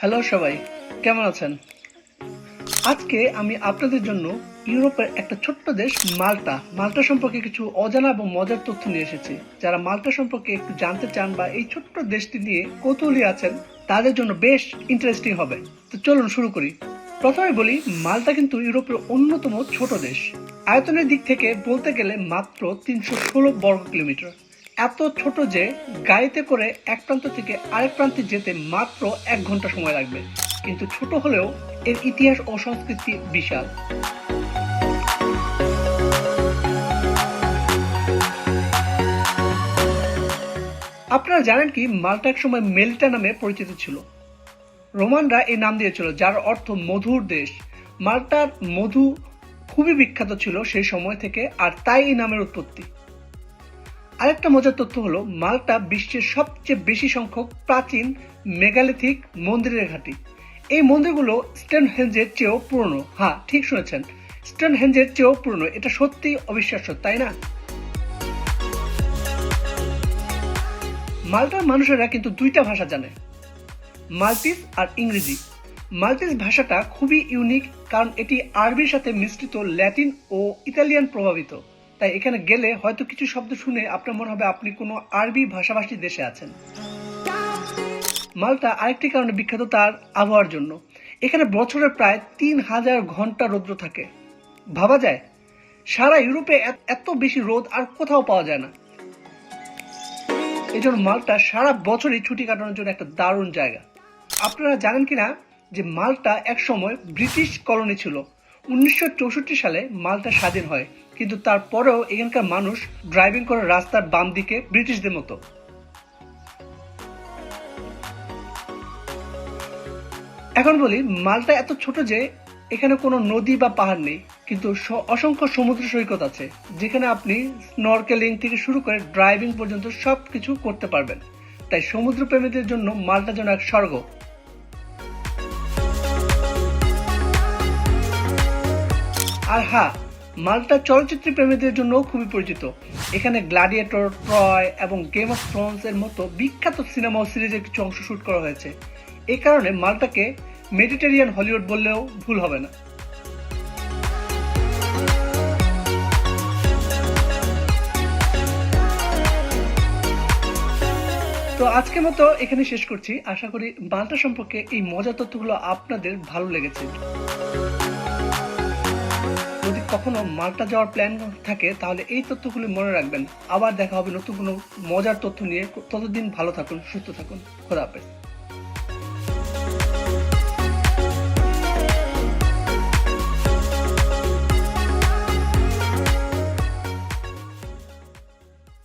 Hello সবাই, কেমন আছেন? আজকে আমি আপনাদের জন্য ইউরোপের একটা ছোট্ট দেশ মাল্টা। মাল্টা সম্পর্কে কিছু অজানা এবং মজার তথ্য নিয়ে এসেছি। যারা মাল্টা সম্পর্কে একটু জানতে চান বা এই ছোট্ট দেশটি নিয়ে কৌতূহলী আছেন, তাদের জন্য বেশ ইন্টারেস্টিং হবে। তো চলুন শুরু করি। প্রথমে বলি, মাল্টা কিন্তু ইউরোপের অন্যতম ছোট দেশ। আয়তনের দিক থেকে বলতে গেলে মাত্র তিনশো ষোলো বর্গ কিলোমিটার। এত ছোট যে গাড়িতে করে এক প্রান্ত থেকে আরেক প্রান্তে যেতে মাত্র এক ঘণ্টা সময় লাগবে। কিন্তু ছোট হলেও এর ইতিহাস ও সংস্কৃতি বিশাল। আপনারা জানেন কি মাল্টা এক সময় মেলিটা নামে পরিচিত ছিল। রোমানরা এই নাম দিয়েছিল, যার অর্থ মধুর দেশ। মাল্টার মধু খুবই বিখ্যাত ছিল সেই সময় থেকে, আর তাই এই নামের উৎপত্তি। আরেকটা মজার তথ্য হলো, মাল্টা বিশ্বের সবচেয়ে বেশি সংখ্যক প্রাচীন মেগালিথিক মন্দিরের ঘাঁটি। এই মন্দিরগুলো স্টেন হেঞ্জের চেয়েও পুরনো। হ্যাঁ ঠিক শুনেছেন। স্টেন হেঞ্জের চেয়েও পুরনো। এটা সত্যি অবিশ্বাস্য, তাই না? মাল্টার মানুষেরা কিন্তু দুইটা ভাষা জানে মাল্টিস আর ইংরেজি। মাল্টিস ভাষাটা খুবই ইউনিক কারণ এটি আরবির সাথে মিশ্রিত ল্যাটিন ও ইতালিয়ান প্রভাবিত। তাই এখানে গেলে হয়তো কিছু শব্দ শুনে আপনার মনে হবে আপনি কোনো আরবি ভাষাভাষী দেশে আছেন। মাল্টা আরেকটি কারণে বিখ্যাত তার আবহাওয়ার জন্য। এখানে বছরের প্রায় তিন হাজার ঘণ্টা রৌদ্র থাকে। ভাবা যায়, সারা ইউরোপে এত- এত বেশি রোদ আর কোথাও পাওয়া যায় না। এই জন্য মাল্টা সারা বছরই ছুটি কাটানোর জন্য একটা দারুণ জায়গা। আপনারা জানেন কিনা যে মাল্টা এক সময় ব্রিটিশ কলোনি ছিল। উনিশশো চৌষট্টি সালে মাল্টা স্বাধীন হয়, কিন্তু তারপরেও এখানকার মানুষ ড্রাইভিং করে রাস্তার বাম দিকে ব্রিটিশদের মতো। এখন বলি, মালটা এত ছোট যে এখানে কোনো নদী বা পাহাড় নেই, কিন্তু অসংখ্য সমুদ্র সৈকত আছে, যেখানে আপনি স্নরকেলিং থেকে শুরু করে ড্রাইভিং পর্যন্ত সব কিছু করতে পারবেন। তাই সমুদ্র প্রেমীদের জন্য মালটা যেন এক স্বর্গ। আর হ্যাঁ মাল্টা চলচ্চিত্র প্রেমীদের জন্য খুবই পরিচিত। এখানে গ্লাডিয়েটর ট্রয় এবং গেম অফ থ্রোনস এর মতো বিখ্যাত সিনেমা ও সিরিজের কিছু অংশ শুট করা হয়েছে। এই কারণে মাল্টাকে মেডিটেরিয়ান হলিউড বললেও ভুল হবে না। তো আজকের মতো এখানে শেষ করছি। আশা করি মাল্টা সম্পর্কে এই মজার তথ্যগুলো আপনাদের ভালো লেগেছে। কখনো মাল্টা যাওয়ার প্ল্যান থাকে, তাহলে এই তথ্যগুলি মনে রাখবেন। আবার দেখা হবে নতুন কোনো মজার তথ্য নিয়ে। ততদিন ভালো থাকুন, সুস্থ থাকুন। খোদা হাফেজ।